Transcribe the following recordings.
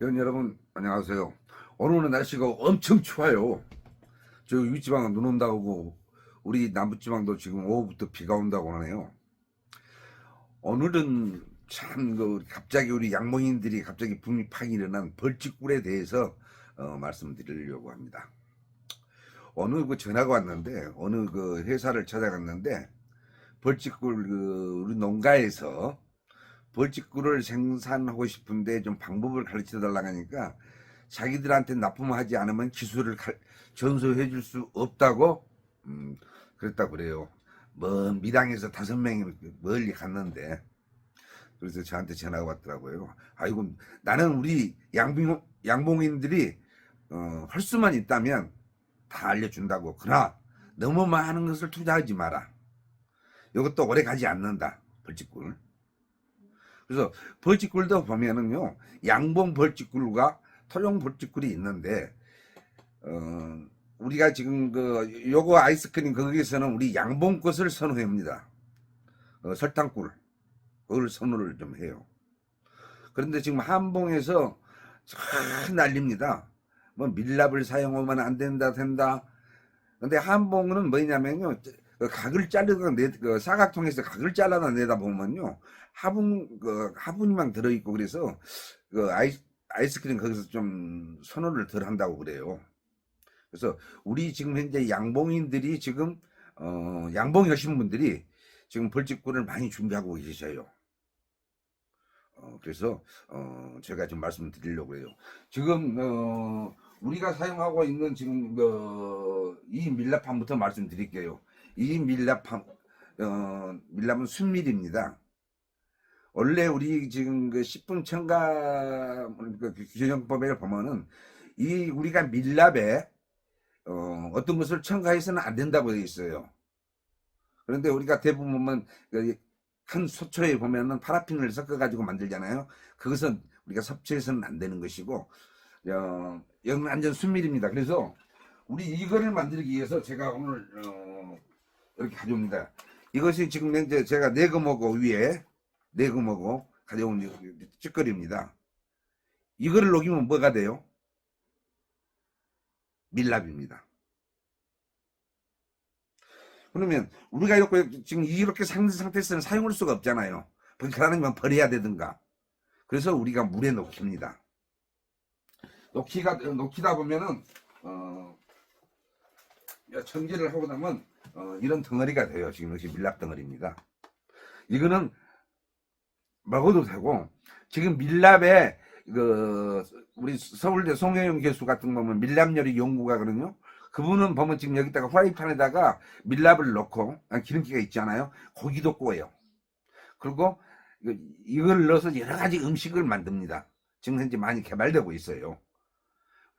여러분, 여러분 안녕하세요. 오늘은 날씨가 엄청 추워요. 저 윗지방은 눈 온다고 하고 우리 남부지방도 지금 오후부터 비가 온다고 하네요. 오늘은 참 그 갑자기 우리 양봉인들이 갑자기 팍 일어난 벌집꿀에 대해서 어, 말씀드리려고 합니다. 어느 그 전화가 왔는데 어느 그 회사를 찾아갔는데 벌집꿀 그 우리 농가에서 벌집꿀을 생산하고 싶은데 좀 방법을 가르쳐 달라고 하니까 자기들한테 납품하지 않으면 기술을 가- 전수해 줄 수 없다고 음, 그랬다 그래요. 먼 밀양에서 다섯 명이 멀리 갔는데 그래서 저한테 전화가 왔더라고요. 아이고 나는 우리 양봉 양봉인들이 어, 할 수만 있다면 다 알려준다고. 그러나 너무 많은 것을 투자하지 마라. 이것도 오래 가지 않는다. 벌집꿀. 그래서 벌집꿀도 보면은요 양봉 벌집꿀과 토종 벌집꿀이 있는데 어 우리가 지금 그 요거 아이스크림 거기에서는 우리 양봉 것을 선호합니다. 어, 설탕꿀 그걸 선호를 좀 해요. 그런데 지금 한봉에서 참 난립니다. 뭐 밀랍을 사용하면 안 된다 된다. 근데 한봉은 뭐냐면요 그 각을 자르고 내, 그 사각통에서 각을 잘라다 내다 보면요 화분 그 화분이만 들어있고 그래서 그 아이 아이스크림 거기서 좀 선호를 덜 한다고 그래요. 그래서 우리 지금 현재 양봉인들이 지금 어 양봉 하신 분들이 지금 벌집꿀을 많이 준비하고 계셔요. 어 그래서 어 제가 좀 말씀드리려고 해요. 지금 어 우리가 사용하고 있는 지금 그 이 밀랍팜부터 말씀드릴게요. 이 밀랍팜 어 밀랍은 순밀입니다. 원래 우리 지금 그 식품 첨가 그 규정법에 보면은 이 우리가 밀랍에 어, 어떤 것을 첨가해서는 안 된다고 되어 있어요. 그런데 우리가 대부분 보면 그큰 소초에 보면은 파라핀을 섞어 가지고 만들잖아요. 그것은 우리가 섭취해서는 안 되는 것이고 어, 완전 순밀입니다. 그래서 우리 이거를 만들기 위해서 제가 오늘 어, 이렇게 가져옵니다. 이것이 지금 현재 제가 네거먹어 위에 네거먹어 가져온 이 찌꺼리입니다. 이거를 녹이면 뭐가 돼요? 밀랍입니다. 그러면 우리가 이렇게 지금 이렇게 상태 상태에서는 사용할 수가 없잖아요. 그러면 버려야 되든가. 그래서 우리가 물에 녹힙니다. 녹히가 녹히다 보면은 어 청기를 하고 나면 어, 이런 덩어리가 돼요. 지금 이렇게 밀랍 덩어리입니다. 이거는 먹어도 되고 지금 밀랍에 그 우리 서울대 송혜영 교수 같은 거 보면 밀랍 요리 연구가 그러요 그분은 보면 지금 여기다가 프라이팬에다가 밀랍을 넣고 아, 기름기가 있잖아요. 고기도 구워요. 그리고 이걸 넣어서 여러 가지 음식을 만듭니다. 지금 현재 많이 개발되고 있어요.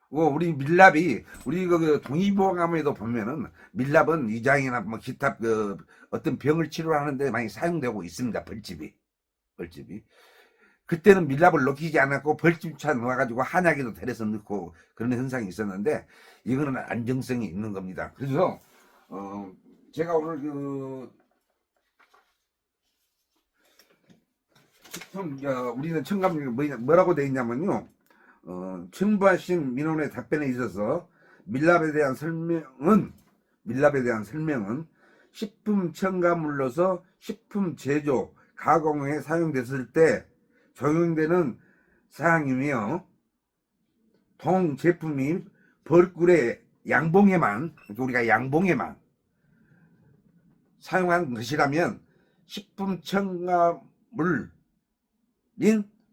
그 우리 밀랍이 우리 그 동의보감에도 보면은 밀랍은 위장이나 뭐 기타 그 어떤 병을 치료하는데 많이 사용되고 있습니다. 벌집이 벌집이 그때는 밀랍을 넣기지 않았고 벌집차 넣어가지고 한약에도 데려서 넣고 그런 현상이 있었는데 이거는 안정성이 있는 겁니다. 그래서 어 제가 오늘 그 어, 우리는 청감 뭐라고 돼 있냐면요. 어, 첨부하신 민원의 답변에 있어서 밀랍에 대한 설명은 밀랍에 대한 설명은 식품 첨가물로서 식품 제조 가공에 사용됐을 때 적용되는 사항이며 동 제품이 벌꿀의 양봉에만 그러니까 우리가 양봉에만 사용한 것이라면 식품 첨가물인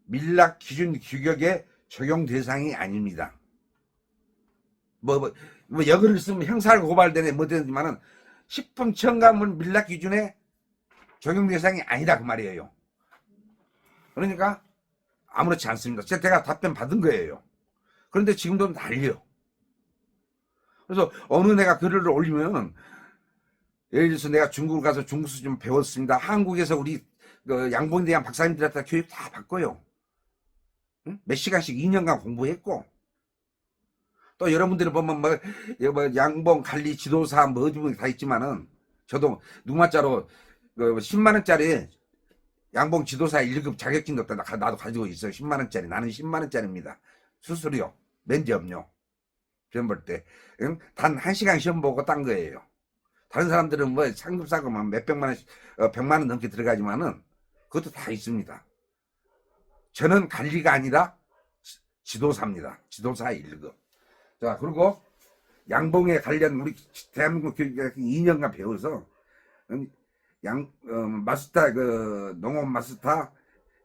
밀락 기준 규격의 적용 대상이 아닙니다. 뭐, 뭐, 뭐 여기를 쓰면 형사를 고발되네 뭐 되지만은 식품 첨가물 밀락 기준에 적용 대상이 아니다 그 말이에요. 그러니까 아무렇지 않습니다. 제가 답변 받은 거예요. 그런데 지금도 난리요. 그래서 어느 내가 글을 올리면 예를 들어서 내가 중국을 가서 중국수 좀 배웠습니다. 한국에서 우리 그 양봉에 대한 박사님들한테 교육 다 받고요. 응? 몇 시간씩 2년간 공부했고 또 여러분들이 보면 뭐, 이거 뭐 양봉 관리 지도사 뭐 어디 다 있지만은 저도 누마자로 그 10만 원짜리 양봉 지도사 1급 자격증도 나- 나도 가지고 있어요. 10만 원짜리. 나는 10만 원짜리입니다. 수수료, 면접료. 시험 볼 때. 응? 단 1시간 시험 보고 딴 거예요. 다른 사람들은 뭐 상급 사고만 몇백만 원, 어, 백만 원 넘게 들어가지만은 그것도 다 있습니다. 저는 관리가 아니라 지- 지도사입니다. 지도사 1급. 자, 그리고 양봉에 관련 우리 대한민국 교육에 2년간 배워서 음, 양 어, 마스터 그 농업 마스터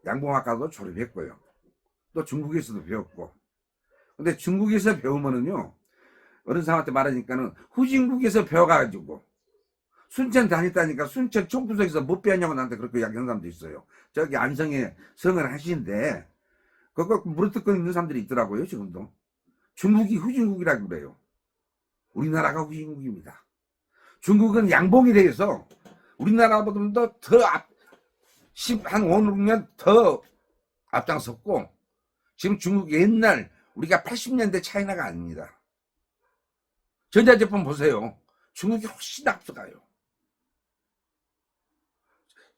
양봉학과도 졸업했고요. 또 중국에서도 배웠고. 근데 중국에서 배우면은요 어느 사람한테 말하니까는 후진국에서 배워가지고 순천 다녔다니까 순천 총구석에서 못 배웠냐고 나한테 그렇게 이야기하는 사람도 있어요. 저기 안성에 성을 하시는데 그거 물어뜯고 있는 사람들이 있더라고요 지금도. 중국이 후진국이라고 그래요. 우리나라가 후진국입니다. 중국은 양봉이 돼서 우리나라보다 더 앞, 10, 한 5, 6년 더 앞장섰고, 지금 중국 옛날, 우리가 80년대 차이나가 아닙니다. 전자제품 보세요. 중국이 훨씬 앞서가요.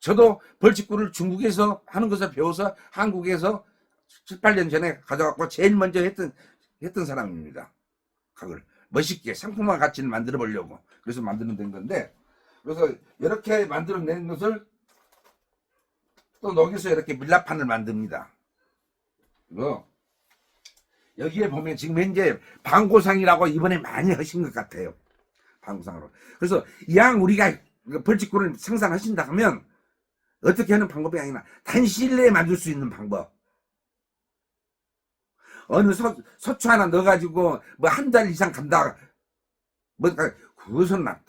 저도 벌집구를 중국에서 하는 것을 배워서 한국에서 7, 8년 전에 가져갖고 제일 먼저 했던, 했던 사람입니다. 그걸 멋있게 상품화 가치를 만들어 보려고. 그래서 된 건데, 그래서 이렇게 만들어낸 것을 또 여기서 이렇게 밀랍판을 만듭니다. 이거 여기에 보면 지금 현재 방고상이라고 이번에 많이 하신 것 같아요. 방고상으로. 그래서 양 우리가 그 벌집구를 생산하신다 하면 어떻게 하는 방법이 아니라 단시일 내에 만들 수 있는 방법. 어느 서, 서초 하나 넣어가지고 뭐 한 달 이상 간다. 뭐 그것은 나-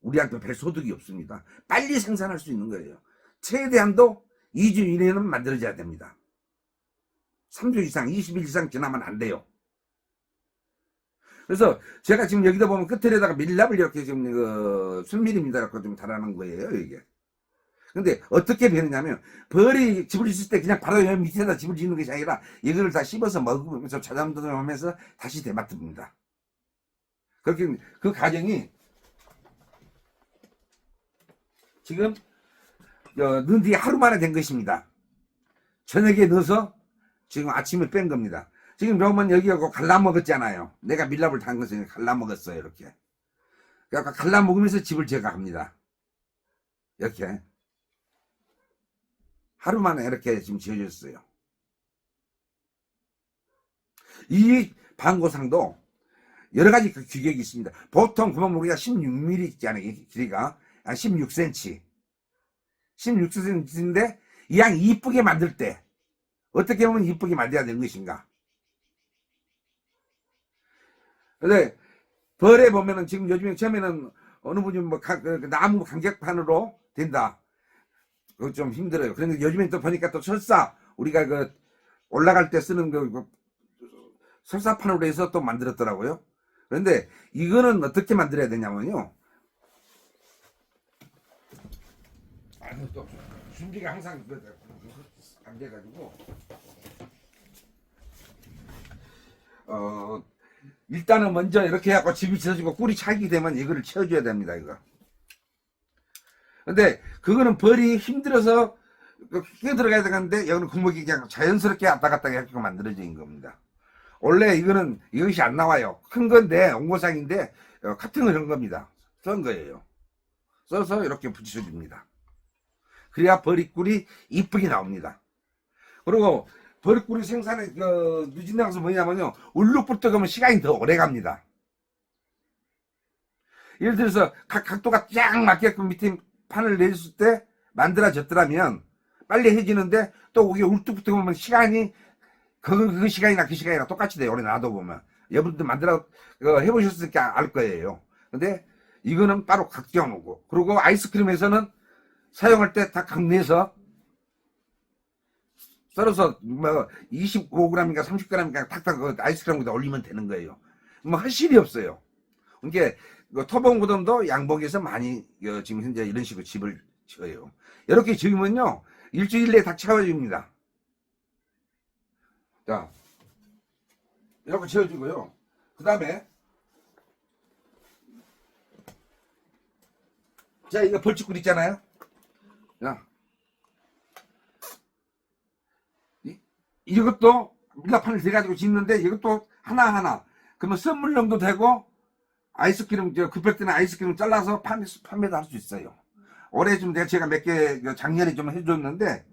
우리한테 별 소득이 없습니다. 빨리 생산할 수 있는 거예요. 최대한도 2주 이내는 만들어져야 됩니다. 3주 이상, 20일 이상 지나면 안 돼요. 그래서 제가 지금 여기다 보면 끝에다가 밀랍을 이렇게 지금 그 순밀입니다. 이렇게 좀 달아놓은 거예요, 이게. 근데 어떻게 되느냐면 벌이 집을 짓을 때 그냥 바로 여기 밑에다 집을 짓는 것이 아니라 이거를 다 씹어서 먹으면서 자담자담하면서 다시 대마듭니다. 그렇게 그 과정이 지금 어, 넣은 뒤에 하루 만에 된 것입니다. 저녁에 넣어서 지금 아침에 뺀 겁니다. 지금 병원 여기하고 갈라 먹었잖아요. 내가 밀랍을 단 것은 갈라 먹었어요. 이렇게. 그러니까 갈라 먹으면서 집을 제가 합니다. 이렇게. 하루 만에 이렇게 지금 지어졌어요. 이 방고상도 여러 가지 그 규격이 있습니다. 보통 구멍 무게가 16mm 있잖아요. 이 길이가. 한 16cm. 16cm인데 이 양 이쁘게 만들 때 어떻게 보면 이쁘게 만들어야 되는 것인가. 근데 벌에 보면은 지금 요즘에 처음에는 어느 분이 뭐 가- 그 나무 간격판으로 된다. 그거 좀 힘들어요. 그런데 요즘에 또 보니까 또 설사 우리가 그 올라갈 때 쓰는 그, 그 설사판으로 해서 또 만들었더라고요. 그런데 이거는 어떻게 만들어야 되냐면요. 아니 또 준비가 항상 그- 안 돼가지고 어 일단은 먼저 이렇게 해갖고 집이 지어지고 꿀이 차게 되면 이거를 채워줘야 됩니다 이거. 근데 그거는 벌이 힘들어서 그 끼어 들어가야 되는데 여기는 구멍이 그냥 자연스럽게 왔다 갔다 해갖고 만들어진 겁니다. 원래 이거는 이것이 안 나와요. 큰 건데 옹고상인데 어, 카팅을 한 겁니다. 쓴 거예요. 써서 이렇게 붙여줍니다. 그래야 버리꿀이 이쁘게 나옵니다. 그리고 버리꿀이 생산에 그 누진나가서 뭐냐면요 울룩부터 가면 시간이 더 오래 갑니다. 예를 들어서 각 각도가 쫙 맞게끔 밑에 판을 내줬을 때 만들어졌더라면 빨리 해지는데 또 거기 울뚝부터 보면 시간이 그, 그 시간이나 그 시간이나 똑같이 돼요. 오래 놔둬 보면. 여러분들 만들어, 그 해보셨으니까 알 거예요. 근데 이거는 따로 각져 놓고. 그리고 아이스크림에서는 사용할 때다 각내서 썰어서 뭐 25g인가 30g인가 탁탁 그 아이스크림에다 올리면 되는 거예요. 뭐할 일이 없어요. 그러니까 그 토봉구덤도 양복에서 많이 어, 지금 현재 이런 식으로 집을 지어요. 이렇게 지으면요 일주일 내에 다 채워집니다. 자 이렇게 지워지고요 그 다음에 자 이거 벌칙굴 있잖아요. 자 이, 이것도 밀라판을 대가지고 짓는데 이것도 하나하나 그러면 선물용도 되고 아이스크림 저 급할 때는 아이스크림 잘라서 판매, 판매도 할 수 있어요. 올해 좀 내가 제가 몇 개 작년에 좀 해줬는데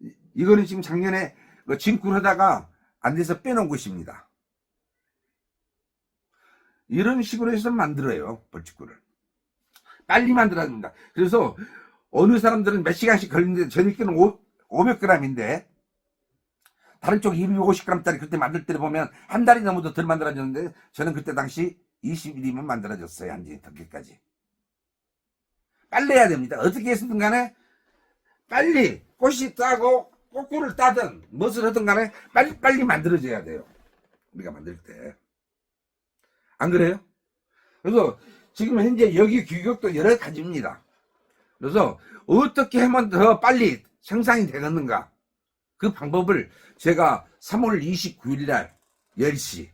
이- 이거는 지금 작년에 그 진굴하다가 안 돼서 빼놓은 것입니다. 이런 식으로 해서 만들어요 벌집구를 빨리 만들어야 됩니다. 그래서 어느 사람들은 몇 시간씩 걸리는데 저녁에는 500g인데 다른 쪽 250g짜리 그때 만들 때를 보면 한 달이 넘어도 덜 만들어졌는데 저는 그때 당시 20일이면 만들어졌어요. 한지 덮개까지. 빨리 해야 됩니다. 어떻게 해서든 간에 빨리 꽃이 따고 꽃꿀을 따든 무엇을 하든 간에 빨리 빨리 만들어져야 돼요. 우리가 만들 때. 안 그래요? 그래서 지금 현재 여기 규격도 여러 가지입니다. 그래서 어떻게 하면 더 빨리 생산이 되겠는가? 그 방법을 제가 3월 29일 날 10시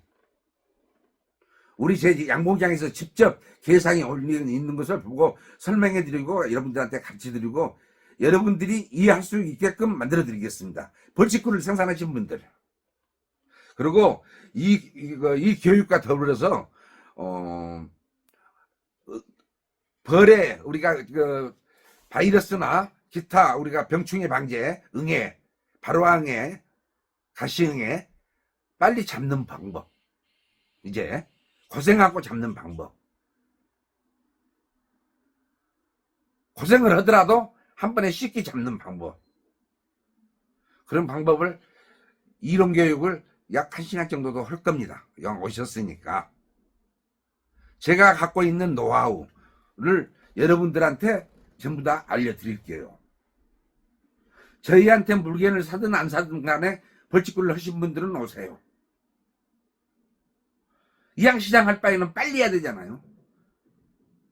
우리 제 양봉장에서 직접 계상이 있는 것을 보고 설명해 드리고 여러분들한테 가르쳐 드리고 여러분들이 이해할 수 있게끔 만들어 드리겠습니다. 벌칙구를 생산하신 분들. 그리고 이, 이거, 이 교육과 더불어서, 어, 어, 벌에 우리가 그 바이러스나 기타 우리가 병충해 방제, 응애, 발화응애, 가시응애 빨리 잡는 방법. 이제 고생하고 잡는 방법. 고생을 하더라도 한 번에 쉽게 잡는 방법. 그런 방법을 이론 교육을 약한 시간 정도도 할 겁니다. 영 오셨으니까. 제가 갖고 있는 노하우를 여러분들한테 전부 다 알려드릴게요. 저희한테 물건을 사든 안 사든 간에 벌칙구를 하신 분들은 오세요. 이왕 시작할 바에는 빨리 해야 되잖아요.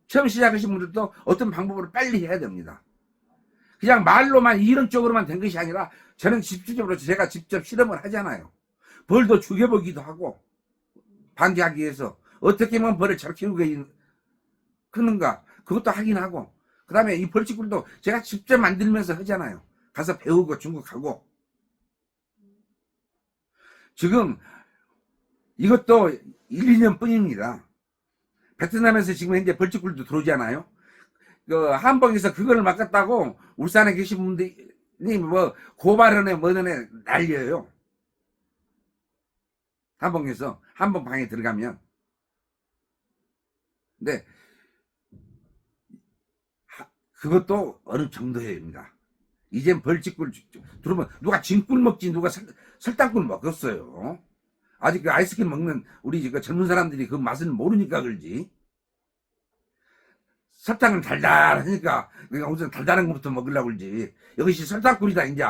처음 시작하신 분들도 어떤 방법으로 빨리 해야 됩니다. 그냥 말로만 이론적으로만 된 것이 아니라 저는 집중적으로 제가 직접 실험을 하잖아요. 벌도 죽여보기도 하고 방지하기 위해서 어떻게 하면 벌을 잘 키우게 크는가 그것도 하긴 하고 그 다음에 이 벌집꿀도 제가 직접 만들면서 하잖아요. 가서 배우고 중국하고 지금 이것도 1, 2년 뿐입니다. 베트남에서 지금 현재 벌집꿀도 들어오잖아요. 그 한복에서 그걸 맡았다고 울산에 계신 분들이 뭐 고발원에 뭐든에 난리예요. 한복에서 한복 방에 들어가면 근데 하- 그것도 어느 정도입니다. 이젠 벌집꿀 들어보면 누가 진꿀 먹지 누가 설, 설탕꿀 먹었어요. 아직 그 아이스크림 먹는 우리 그 젊은 사람들이 그 맛을 모르니까 그러지. 설탕은 달달하니까 그러니까 우선 달달한 것부터 먹으려고 그러지. 이것이 설탕꿀이다 이제.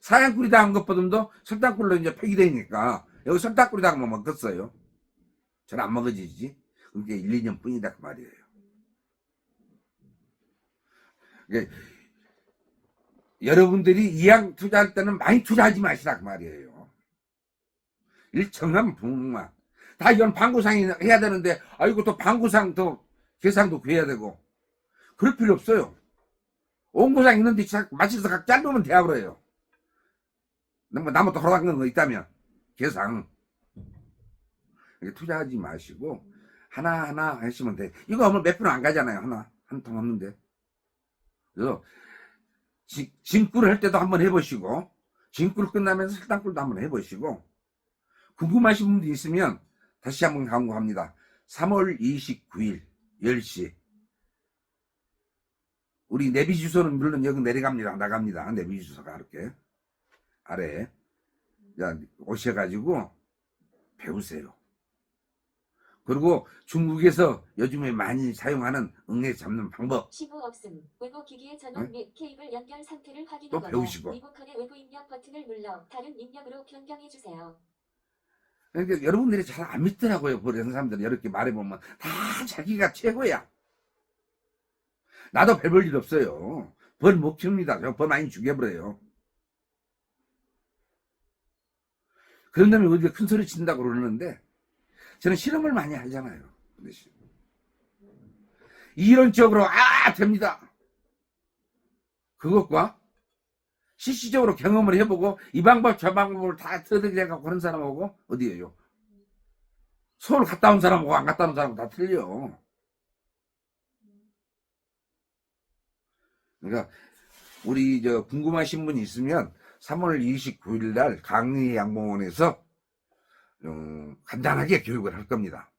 사양꿀이다 한 것보다도 설탕꿀로 이제 폐기되니까 여기 설탕꿀이다 하면 먹겠어요. 저는 안 먹어지지. 그게 1, 2년 뿐이다 그 말이에요. 이게 여러분들이 이왕 투자할 때는 많이 투자하지 마시라 그 말이에요. 일정한 부분만. 다 이건 방구상이 해야 되는데 아이고 또 방구상 또 계상도 구해야 되고 그럴 필요 없어요. 옹구상 있는데 마치서 각 자르면 되어버려요. 뭐 나무 또 허락한 거 있다면 계상 투자하지 마시고 하나하나 하시면 돼. 이거 하면 몇푼안 가잖아요. 하나 한 통 없는데. 그래서 지- 진꿀을 할 때도 한번 해보시고 진꿀 끝나면서 설탕꿀도 한번 해보시고 궁금하신 분도 있으면 다시 한번 강구합니다. 3월 29일 10시 우리 내비 주소는 물론 여기 내려갑니다. 나갑니다. 내비 주소가 이렇게 아래에 자, 오셔가지고 배우세요. 그리고 중국에서 요즘에 많이 사용하는 응애 잡는 방법 시부 없음. 외부 기기의 전원 및 케이블 연결 상태를 또 확인하거나 배우시고. 리모컨의 외부 입력 버튼을 눌러 다른 입력으로 변경해 주세요. 그러니까 여러분들이 잘 안 믿더라고요. 그런 사람들은 이렇게 말해보면 다 자기가 최고야. 나도 별볼일 없어요. 벌 못 키웁니다. 저벌 많이 죽여버려요. 그런 다음에 어디가 큰 소리 친다고 그러는데 저는 실험을 많이 하잖아요. 이론적으로 아 됩니다. 그것과 실질적으로 경험을 해보고 이 방법 저 방법을 다 터득해 갖고 그런 사람하고 어디에요? 서울 갔다 온 사람하고 안 갔다 온 사람하고 다 틀려. 그러니까 우리 저 궁금하신 분이 있으면 3월 29일 날 강의 양봉원에서 음, 간단하게 교육을 할 겁니다.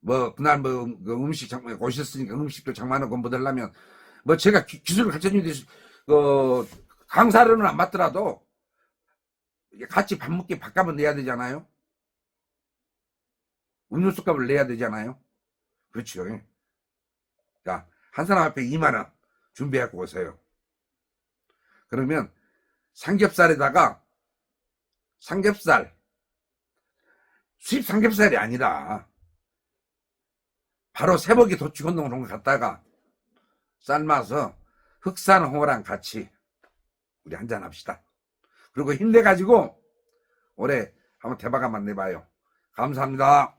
뭐 그날 뭐그 음식 장 오셨으니까 음식도 장만하고 공부하려면 뭐 제가 기, 기술을 가르쳐 주는데 그 강사로는 안 받더라도 같이 밥 먹기 밥값은 내야 되잖아요. 음료수 값을 내야 되잖아요. 그렇죠. 자, 한 사람 앞에 2만 원 준비하고 오세요. 그러면 삼겹살에다가 삼겹살 수입 삼겹살이 아니라 바로 새벽에 도축 운동을 온 갔다가 삶아서 흑산 홍어랑 같이 우리 한잔 합시다. 그리고 힘내가지고 올해 한번 대박 한번 내봐요. 감사합니다.